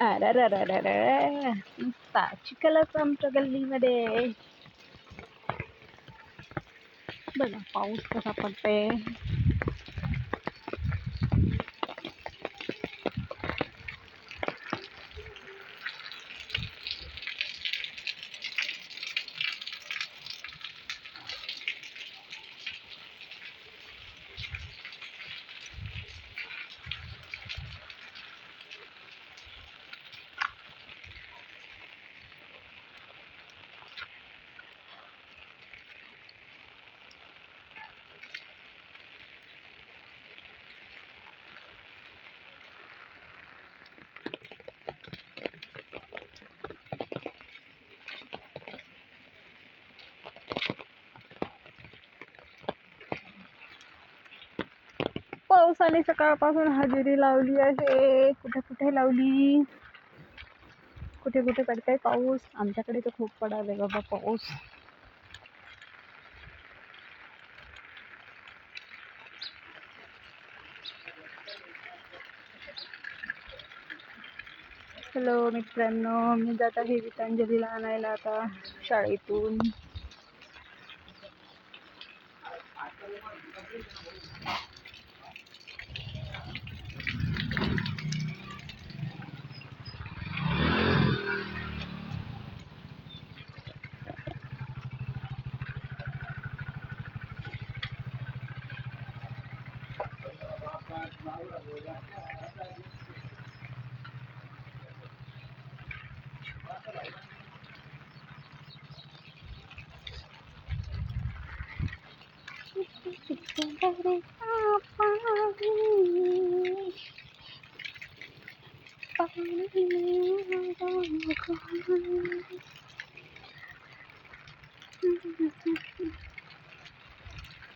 अरे नुसता चिखलच आमच्या गल्लीमध्ये. बघा पाऊस कसा पडतोय. पावसाने सकाळपासून हजेरी लावली आहे. कुठे कुठे लावली? कुठे कुठे पडतंय पाऊस? आमच्याकडे तर खूप पडायला बाबा पाऊस. हॅलो मित्रांनो मी जात आहे गीतांजलीला आणायला आता शाळेतून.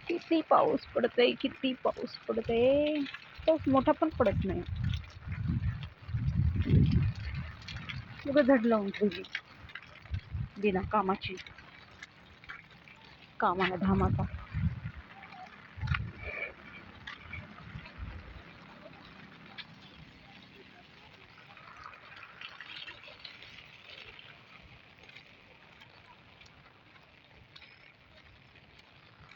किती पाऊस पडतोय किती पाऊस पाऊस मोठा पण पडत। नाही। उगं झड लावून ठेवली बिना कामाची। कामाला धामाचा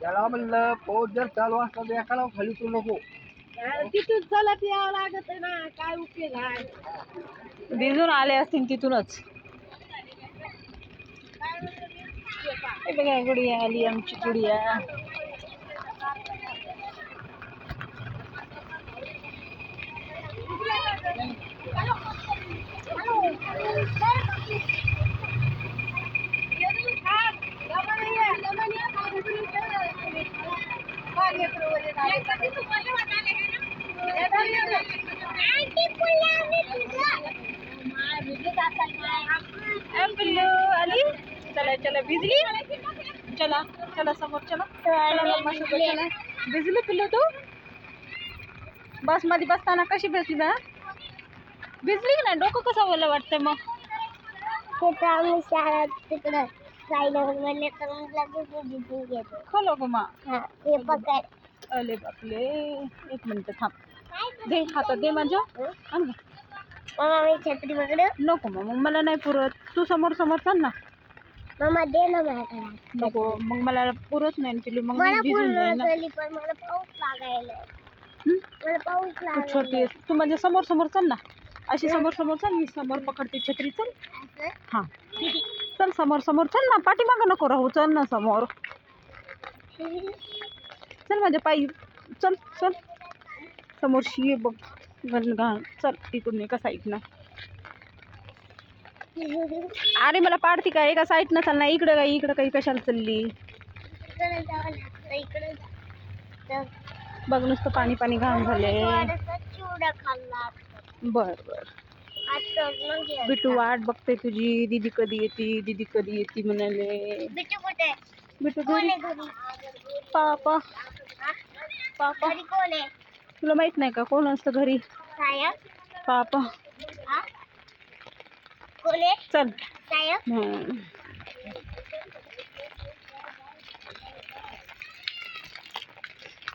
त्याला म्हणलं पाऊस जर चालू असला तर एकाला खाली तू नको. तिथून चलत यावं लागत ना काय उपयोग आहे? भिजून आले असतील तिथूनच. हे बघा गुडिया आली आमची गुडिया ए, पिल्लू आली चला चला भिजली चला चला समोर चला। चला मम्मा सोबत चला। भिजली पिल्लू तू? बसताना कशी बसली बा भिजली की नाही डोकं कसं ओलं वाटतं मग? आम्ही शाळेत तिकडं. राहिलं म्हणले तर मग लगेच जिंकून घेतो. खोलो गो मा. हा पकड. अले बापले. एक मिनिट थांब. दे हातात दे माझ्या. मामा मी छत्री पकड नको मग मला नाही पुरत. तू समोर समोर चाल ना. मामा दे ना माझ्याकडे नको मग मला पुरत नाही पिल्लू मग मला भिजून जाईल पूर्ण ना. झाली पण मला पाऊस लागायला. हं? मला पाऊस तू लागायला. छोटी आहेस. तू माझ्यासमोर समोर चल ना. अशी समोर समोर चल. मी समोर पकडते छत्री चल. असं? हा. चल समोर समोर चल ना. पाठीमागं नको राहू. चल ना समोर. चल माझ्या पायी. चल चल. समोरशी ये बघ. घाण. चल तिकडून एका साईडनं अरे मला पाडती का एका साईडनं चाल ना इकडं काय? इकडं काही कशाला चालली? बघ नुसतं पाणी पाणी घाण झाले बर बर. बिटू वाट बघते तुझी. दीदी कधी येते? दीदी कधी येते म्हणाले. बिटू कुठे? बिटू पापा? पापा। घरी कोण आहे? तुला माहित नाही का कोण असतं घरी? पापा. कोण आहे? चल. हम्म.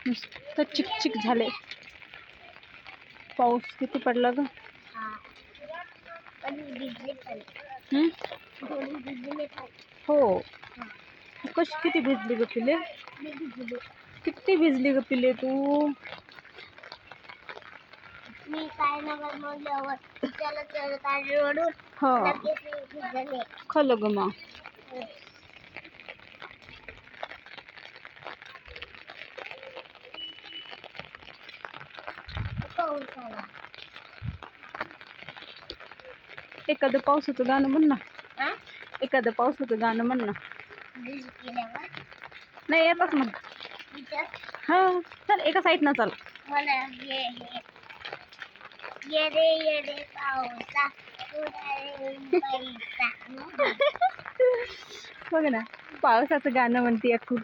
नुसतं चिकचिक झाले. पाऊस किती पडला ग? पण बिजली पण. हम्म? थोडी बिजली पण. हो. कशी किती भिजली ग मी भिजली. किती भिजली ग पिले तू? मी काय न बनवल्यावर त्याला चढत आले रडून हो. लगेच मी भिजले. खलं ग मग. पाऊस आला एखादं पावसाचं गाणं म्हण ना. हा एखादं पावसाचं गाणं म्हण ना. भिज केल्यावर नाही येतच मग. हा चल एका साईडनं चल. मला ये ये रे ये रे पावसा उडाले पैसा. बघ ना पावसाचं गाणं म्हणते खूप.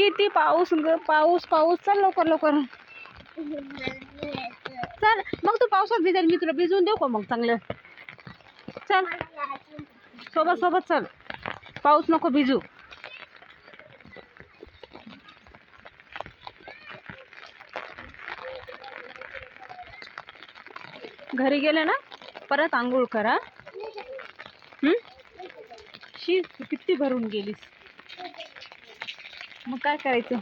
किती पाऊस ग पाऊस पाऊस. चल लवकर लवकर. चल मग तू पावसात भिजेल मी तुला भिजून देऊ का मग चांगलं? चल. सोबत सोबत चल. पाऊस नको भिजू. घरी गेले ना परत आंघोळ करा. शी तू किती भरून गेलीस. मग काय करायचं?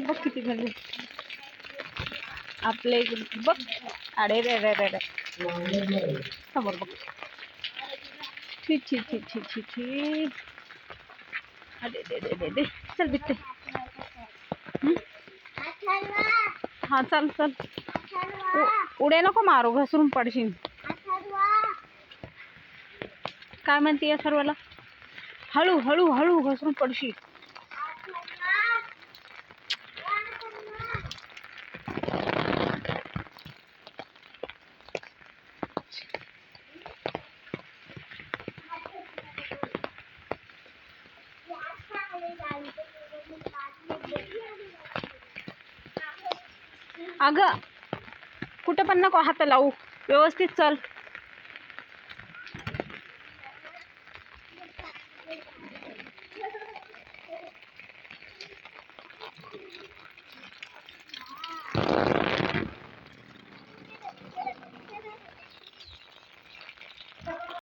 बघ किती झाले. आपले बघ. अरे रे रे रे रे. समोर बघ. छी छी छी छी छी छी. अरे दे दे दे दे चल बिकते हा चल चल. उड्या नको मारू घसरून पडशील. काय म्हणते या सर्वाला? हळू हळू हळू घसरून पडशील. अगं कुठं पण नको हात लावू. व्यवस्थित चल.